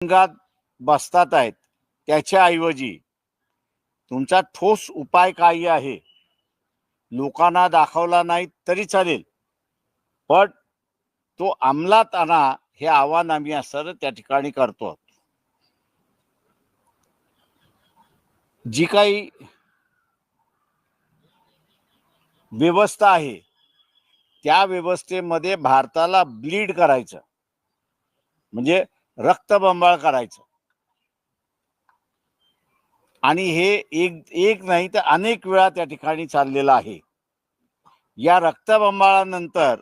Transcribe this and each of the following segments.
तुरुंगात बसतात आहेत. त्याच्याऐवजी तुमचा ठोस उपाय काय आहे. लोकांना दाखवला नाही तरी चालेल. पण तो अंमलात आणा हे आव्हान आम्ही असं त्या ठिकाणी करतो. जी काही व्यवस्था आहे त्या व्यवस्थेमध्ये भारताला ब्लीड करायचं. म्हणजे रक्तबंबाळ करायचं. आणि हे एक एक नाही तर अनेक वेळा त्या ठिकाणी चाललेलं आहे. या रक्तबंबाळानंतर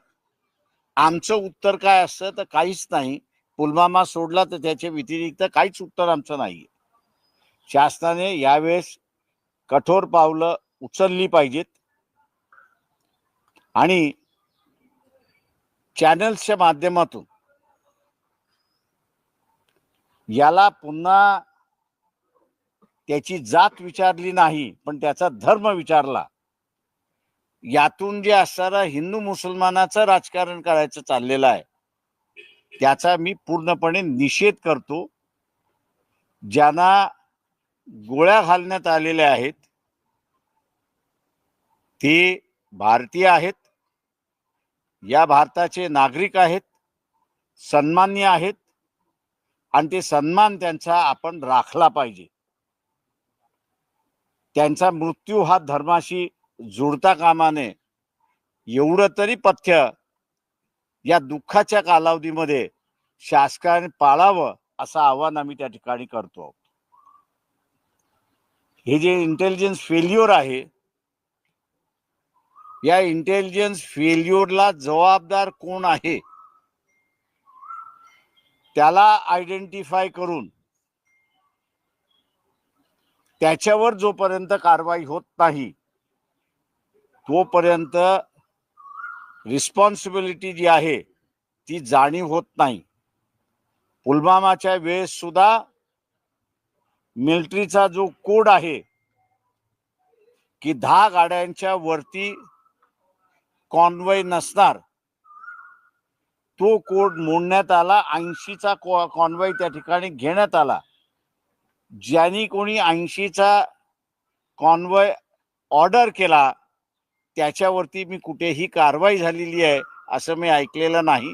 आमचं उत्तर काय असतं तर काहीच नाही. पुलवामा सोडला तर त्याच्या व्यतिरिक्त काहीच उत्तर आमचं नाही शासनाने यावेळेस कठोर पावलं उचलली पाहिजेत. आणि चॅनल्सच्या माध्यमातून याला पुन्हा त्याची जात विचारली नाही पण त्याचा धर्म विचारला. यातून जे असणारा हिंदू मुसलमानाचं राजकारण करायचं चाललेलं आहे त्याचा मी पूर्णपणे निषेध करतो. ज्यांना गोळ्या घालण्यात आलेल्या आहेत ते भारतीय आहेत. या भारताचे नागरिक आहेत सन्मान्य आहेत. आणि ते सन्मान त्यांचा आपण राखला पाहिजे. त्यांचा मृत्यू हा धर्माशी जुळता कामाने एवढं तरी पथ्य या दुःखाच्या कालावधीमध्ये शासकाने पाळावं असं आव्हान आम्ही त्या ठिकाणी करतो हे जे इंटेलिजन्स फेल्युअर आहे या इंटेलिजन्स फेल्युअरला जबाबदार कोण आहे? त्याला आयडेंटिफाय करून त्याच्यावर जोपर्यंत कारवाई होत नाही तोपर्यंत रिस्पॉन्सिबिलिटी जी आहे ती जाणीव होत नाही. पुलवामाच्या वेळेस सुद्धा मिलिटरीचा जो कोड आहे की दहा गाड्यांच्या वरती कॉन्वय नसणार. तो कोड मोडण्यात आला ऐंशीचा कॉन्वॉय त्या ठिकाणी घेण्यात आला. ज्यांनी कोणी ऐंशीचा कॉन्वॉय ऑर्डर केला त्याच्यावरती मी कुठेही कारवाई झालेली आहे असं मी ऐकलेलं नाही.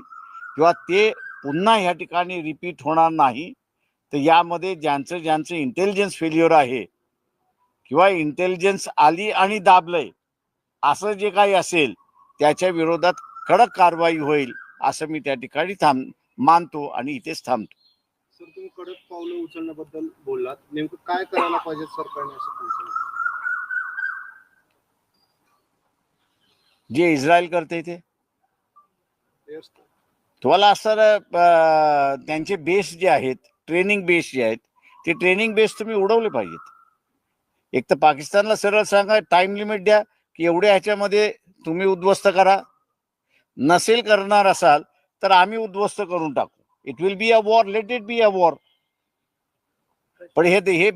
किंवा ते पुन्हा ह्या ठिकाणी रिपीट होणार नाही तर यामध्ये ज्यांचं ज्यांचं इंटेलिजन्स फेल्युअर आहे किंवा इंटेलिजन्स आली आणि दाबलंय असं जे काही असेल त्याच्या विरोधात कडक कारवाई होईल. असं मी त्या ठिकाणी थांब मानतो आणि इथेच थांबतो सर तुम्ही कडक पावलं उचलण्याबद्दल बोललात नेमकं काय करायला पाहिजे सरकारने असं? जे इस्रायल करते ते. तुम्हाला असं त्यांचे बेस जे आहेत ट्रेनिंग बेस जे आहेत ते ट्रेनिंग बेस तुम्ही उडवले पाहिजेत एक तर पाकिस्तानला सरळ सांगा टाइम लिमिट द्या की एवढ्या ह्याच्यामध्ये तुम्ही उद्ध्वस्त करा नसेल करणार असाल तर आम्ही उद्ध्वस्त करून टाकू. It will be a war let it be a war पण हे हे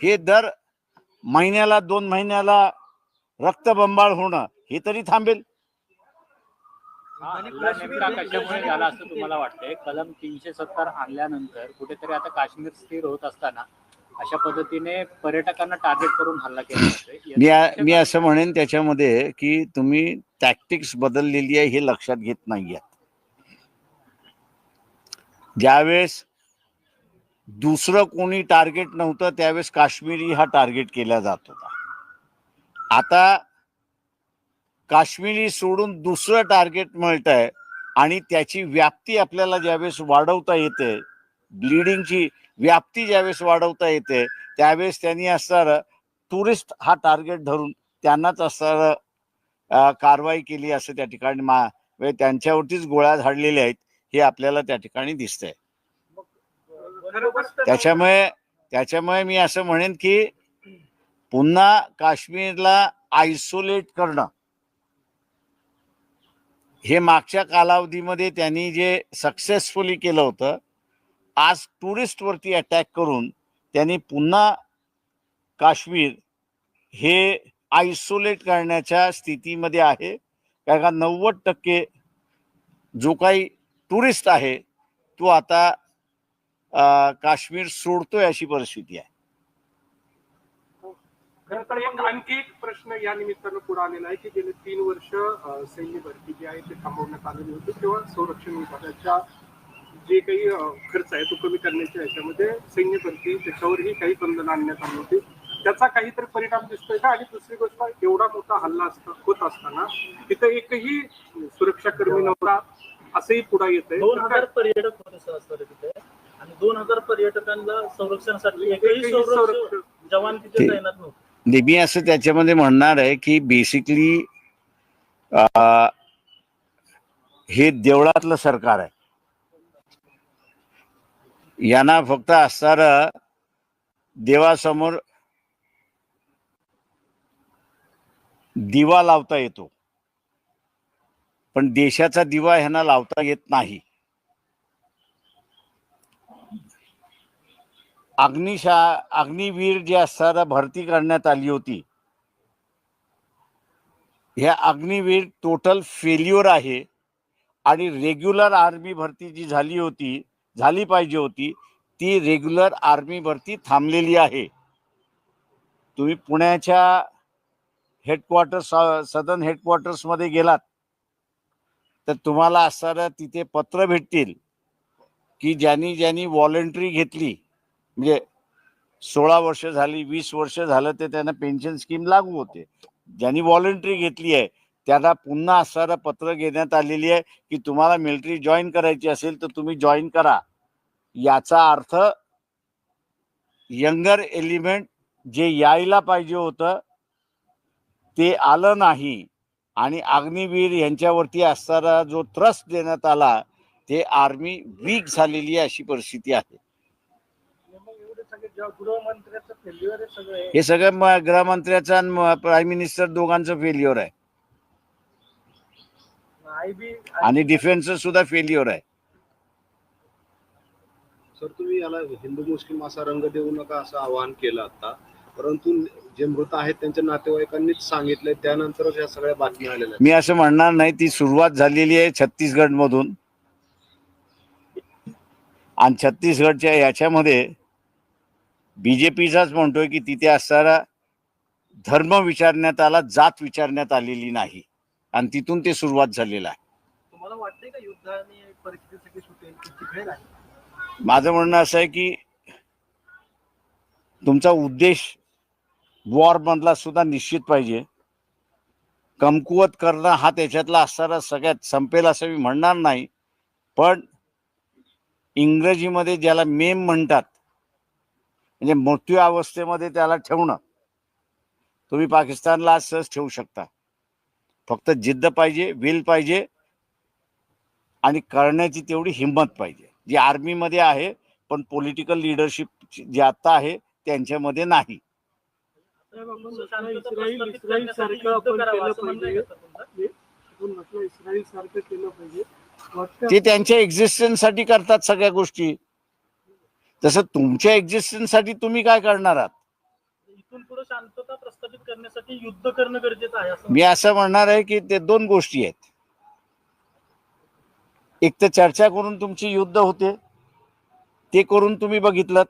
हे दर महिन्याला दोन महिन्याला रक्तबंबाळ होणं हे तरी थांबेल. हा झाला असं तुम्हाला वाटतंय. कलम तीनशे सत्तर आणल्यानंतर कुठेतरी आता काश्मीर स्थिर होत असताना अशा पद्धतीने पर्यटकांना टार्गेट करून हल्ला केला जातोय. मी असं म्हणेन त्याच्यामध्ये की तुम्ही टॅक्टिक्स बदललेली आहे हे लक्षात घेत नाही ज्यावेळेस दुसरं कोणी टार्गेट नव्हतं त्यावेळेस काश्मीरी हा टार्गेट केला जात होता. आता काश्मीरी सोडून दुसरं टार्गेट मिळत आहे आणि त्याची व्याप्ती आपल्याला ज्यावेळेस वाढवता येते ब्लिडिंगची व्याप्ती ज्यावेळेस वाढवता येते त्यावेळेस त्यांनी असणार टुरिस्ट हा टार्गेट धरून त्यांनाच असणार कारवाई केली असं त्या ठिकाणी मा म्हणजे त्यांच्यावरतीच गोळ्या झाडलेल्या आहेत हे आपल्याला त्या ठिकाणी दिसतंय. त्याच्यामुळे त्याच्यामुळे मी असं म्हणेन की पुन्हा काश्मीरला आयसोलेट करणं हे मागच्या कालावधीमध्ये त्यांनी जे सक्सेसफुली केलं होतं आज टुरिस्टवरती अटॅक करून त्यांनी पुन्हा काश्मीर हे आयसोलेट करण्याच्या स्थितीमध्ये आहे. कारण का नव्वद टक्के जो काही टुरिस्ट आहे तो आता काश्मीर सोडतोय अशी परिस्थिती आहे. खर तर एक आणखी एक प्रश्न या निमित्तानं पुढे आलेला आहे की गेले तीन वर्ष सैन्य भरती जी आहे ते थांबवण्यात आलेली होती तेव्हा संरक्षण विभागाच्या जे काही खर्च आहे तो कमी करण्याच्या ह्याच्यामध्ये सैन्य भरती त्याच्यावरही काही बंधनं आणण्यात आली होती. त्याचा काहीतरी परिणाम दिसतोय का? आणि दुसरी गोष्ट एवढा मोठा हल्ला असता होत असताना तिथं एकही सुरक्षा कर्मी नव्हता असंही पुढे येत दोन हजार आहे पर्यटक होते सहस्त्र तिथे. आणि दोन हजार पर्यटकांना संरक्षणासाठी एकही संरक्षण जवान तिथे तैनात नव्हते. मी असं त्याच्यामध्ये म्हणणार आहे की बेसिकली हे देवळातलं सरकार आहे. यांना फक्त असणार देवासमोर दिवा लावता येतो. पण देशाचा दिवा ह्यांना लावता येत नाही. अग्निशा अग्निवीर जे असताना भरती करण्यात आली होती. ह्या अग्निवीर टोटल फेल्युअर आहे. आणि रेग्युलर आर्मी भरती जी झाली होती झाली पाहिजे होती ती रेग्युलर आर्मी भरती थांबलेली आहे. तुम्ही पुण्याच्या हेडक्वार्टर्स सदन हेडक्वार्टर्समध्ये गेलात तर तुम्हाला असणाऱ्या तिथे पत्र भेटतील की ज्यांनी ज्यांनी व्हॉलेंटरी घेतली म्हणजे सोळा वर्ष झाली वीस वर्ष झालं ते त्यांना पेन्शन स्कीम लागू होते. ज्यांनी व्हॉलेंटरी घेतली आहे त्यांना पुन्हा असणारं पत्र घेण्यात आलेली आहे की तुम्हाला मिलिटरी जॉईन करायची असेल तर तुम्ही जॉईन करा. याचा अर्थ यंगर एलिमेंट जे यायला पाहिजे होतं ते आलं नाही. आणि अग्निवीर यांच्यावरती असणारा जो ट्रस्ट देण्यात आला ते आर्मी वीक झालेली आहे अशी परिस्थिती आहे. फेल्युअर हे. सगळं गृहमंत्र्याचं आणि प्राईम मिनिस्टर दोघांचं फेल्युअर आहे. आणि डिफेन्सचं सुद्धा फेल्युअर आहे. सर तुम्ही याला हिंदू मुस्लिम असा रंग देऊ नका असं आवाहन केलं आता. परंतु जे मृत आहेत त्यांच्या नातेवाईकांनीच सांगितलंय. त्यानंतरच या सगळ्या बातम्या आलेल्या आहेत. मी असं म्हणणार नाही ती सुरुवात झालेली आहे छत्तीसगड मधून आणि छत्तीसगडच्या याच्यामध्ये बीजेपीचाच म्हणतोय की तिथे असणारा धर्म विचारण्यात आला जात विचारण्यात आलेली नाही. आणि तिथून ते सुरुवात झालेलं आहे. तुम्हाला वाटतंय का युद्धाने परिस्थिती सगळी सुटेल? की तिकडे नाही माझं म्हणणं असं आहे की तुमचा उद्देश वॉरमधला सुद्धा निश्चित पाहिजे. कमकुवत करणं हा त्याच्यातला असणारा सगळ्यात संपेल असं मी म्हणणार नाही. पण इंग्रजीमध्ये ज्याला मेम म्हणतात म्हणजे मृत्यू अवस्थेमध्ये त्याला ठेवणं तुम्ही पाकिस्तानला आज सहज ठेवू शकता. फक्त जिद्द पाहिजे विल पाहिजे आणि करण्याची तेवढी हिंमत पाहिजे. जी आर्मीमध्ये आहे पण पॉलिटिकल लिडरशिप जे आता आहे त्यांच्यामध्ये नाही. ते त्यांच्या एक्झिस्टन्ससाठी करतात सगळ्या गोष्टी. तसं तुमच्या एक्झिस्टन्ससाठी तुम्ही काय करणार आहात? इथून पुढे शांतता प्रस्थापित करण्यासाठी युद्ध करणं गरजेचं आहे असं मी असं म्हणणार आहे की ते दोन गोष्टी आहेत. एक तर चर्चा करून तुमची युद्ध होते. ते करून तुम्ही बघितलं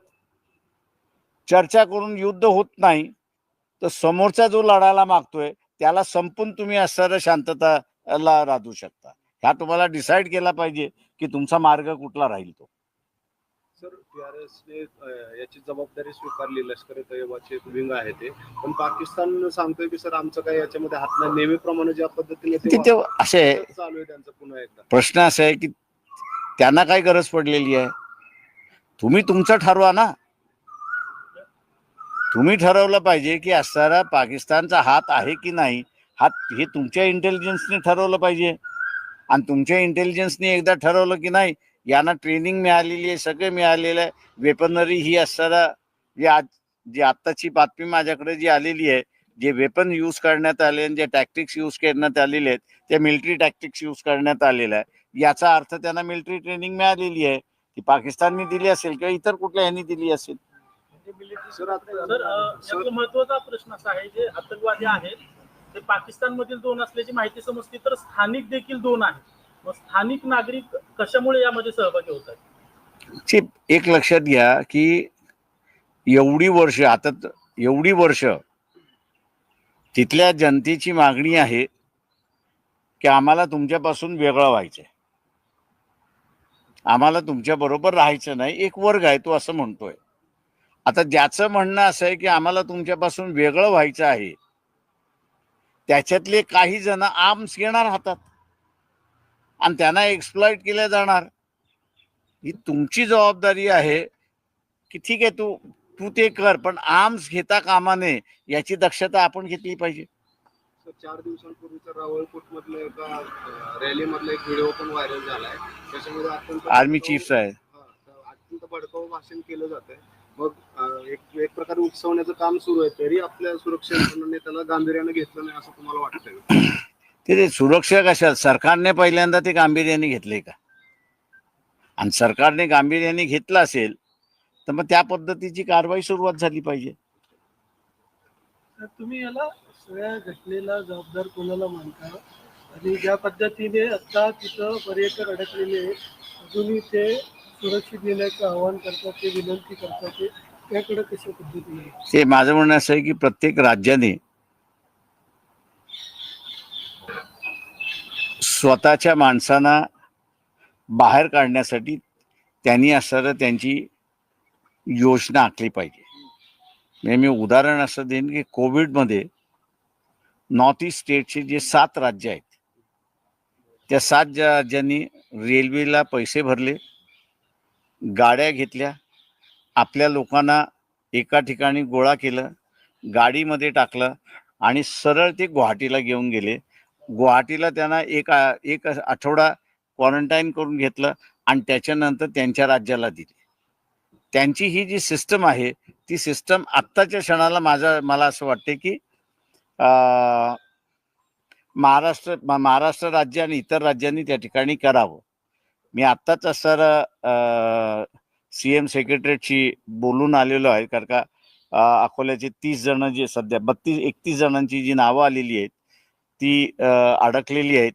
चर्चा करून युद्ध होत नाही. तर समोरचा जो लढायला मागतोय त्याला संपून तुम्ही असणारं शांतताला राधू शकता. ह्या तुम्हाला डिसाईड केला पाहिजे की तुमचा मार्ग कुठला राहील तो. सर टीआरएसने याची जबाबदारी स्वीकारली लष्कर तय्यबाचे एक विंग आहे ते. पण पाकिस्तान सांगतोय की सर आमचं काही याच्यामध्ये हात नाही. नेहमीप्रमाणे ज्या पद्धतीने तिथे असे चालू आहे त्यांचं पुन्हा एकदा. प्रश्न असा आहे की त्यांना काय गरज पडलेली आहे? तुम्ही तुमचं ठरवा ना. तुम्ही ठरवलं पाहिजे की असणारा पाकिस्तानचा हात आहे की नाही हात हे तुमच्या इंटेलिजन्सने ठरवलं पाहिजे. आणि तुमच्या इंटेलिजन्सने एकदा ठरवलं की नाही यांना ट्रेनिंग मिळालेली आहे सगळे मिळालेलं आहे. वेपनरी ही असणारा जी आज जी आत्ताची बातमी माझ्याकडे जी आलेली आहे जे वेपन यूज करण्यात आले आणि जे टॅक्टिक्स यूज करण्यात आलेले आहेत त्या मिलिटरी टॅक्टिक्स यूज करण्यात आलेलं आहे. याचा अर्थ त्यांना मिलिटरी ट्रेनिंग मिळालेली आहे. ती पाकिस्तानने दिली असेल किंवा इतर कुठल्या यांनी दिली असेल? महत्त्वाचा प्रश्न असा आहे जे आतंकवादी आहेत ते पाकिस्तान मधील दोन असल्याची माहिती समजते तर स्थानिक देखील दोन आहेत. मग स्थानिक नागरिक कशामुळे यामध्ये सहभागी होत आहेत एक लक्षात घ्या की एवढी वर्ष आता एवढी वर्ष तिथल्या जनतेची मागणी आहे की आम्हाला तुमच्यापासून वेगळं व्हायचंय. आम्हाला तुमच्या बरोबर राहायचं नाही एक वर्ग आहे तो असं म्हणतोय. आता ज्याचं म्हणणं असं आहे की आम्हाला तुमच्यापासून वेगळं व्हायचं आहे त्याच्यातले काही जण आर्म्स घेणार हातात. आणि त्यांना एक्सप्लॉइट केल्या जाणार. ही तुमची जबाबदारी आहे की ठीक आहे तू तू ते कर पण आर्म्स घेता कामा नये याची दक्षता आपण घेतली पाहिजे. चार दिवसांपूर्वीचा रावळकोट मधलं एका रॅली मधला एक व्हिडिओ पण व्हायरल झालाय. त्याच्यामध्ये आर्मी चीफ्स आहे अत्यंत भडकाऊ भाषण केलं जातंय. मग एक एक प्रकारे उकसवण्याचं काम सुरू आहे तरी आपल्या सुरक्षा यंत्रणांनी त्याला गांभीर्यानं घेतलं नाही असं तुम्हाला वाटतंय? ते ते सुरक्षा कशा सरकारने पहिल्यांदा ते गांभीर्याने घेतले का? आणि सरकारने गांभीर्याने घेतलं असेल तर मग त्या पद्धतीची कारवाई सुरुवात झाली पाहिजे. तुम्ही याला सगळ्या घटनेला जबाबदार कोणाला मानता? आणि ज्या पद्धतीने आता तिथं पर्यटक अडकलेले अजूनही ते सुरक्षित नेण्याचं आवाहन करतात ते विनंती करतात ते त्याकडे कशा पद्धतीने? ते माझं म्हणणं असं आहे की प्रत्येक राज्याने स्वतःच्या माणसांना बाहेर काढण्यासाठी त्यांनी असणारं त्यांची योजना आखली पाहिजे. म्हणजे मी उदाहरण असं देईन की कोविडमध्ये नॉर्थ ईस्ट स्टेटचे जे सात राज्य आहेत त्या सात ज्या राज्यांनी रेल्वेला पैसे भरले गाड्या घेतल्या आपल्या लोकांना एका ठिकाणी गोळा केलं गाडीमध्ये टाकलं आणि सरळ ते गुवाहाटीला घेऊन गेले. गुवाहाटीला त्यांना एक एक आठवडा क्वारंटाईन करून घेतलं आणि त्याच्यानंतर त्यांच्या राज्याला दिली. त्यांची ही जी सिस्टम आहे ती सिस्टम आत्ताच्या क्षणाला माझा मला असं वाटते की महाराष्ट्र म- महाराष्ट्र राज्य आणि इतर राज्यांनी त्या ठिकाणी करावं. मी आत्ताच सर सी एम सेक्रेटरीशी बोलून आलेलो आहे कारण का अकोल्याचे तीस जण जे सध्या बत्तीस एकतीस जणांची जी नावं आलेली आहेत ती अडकलेली आहेत.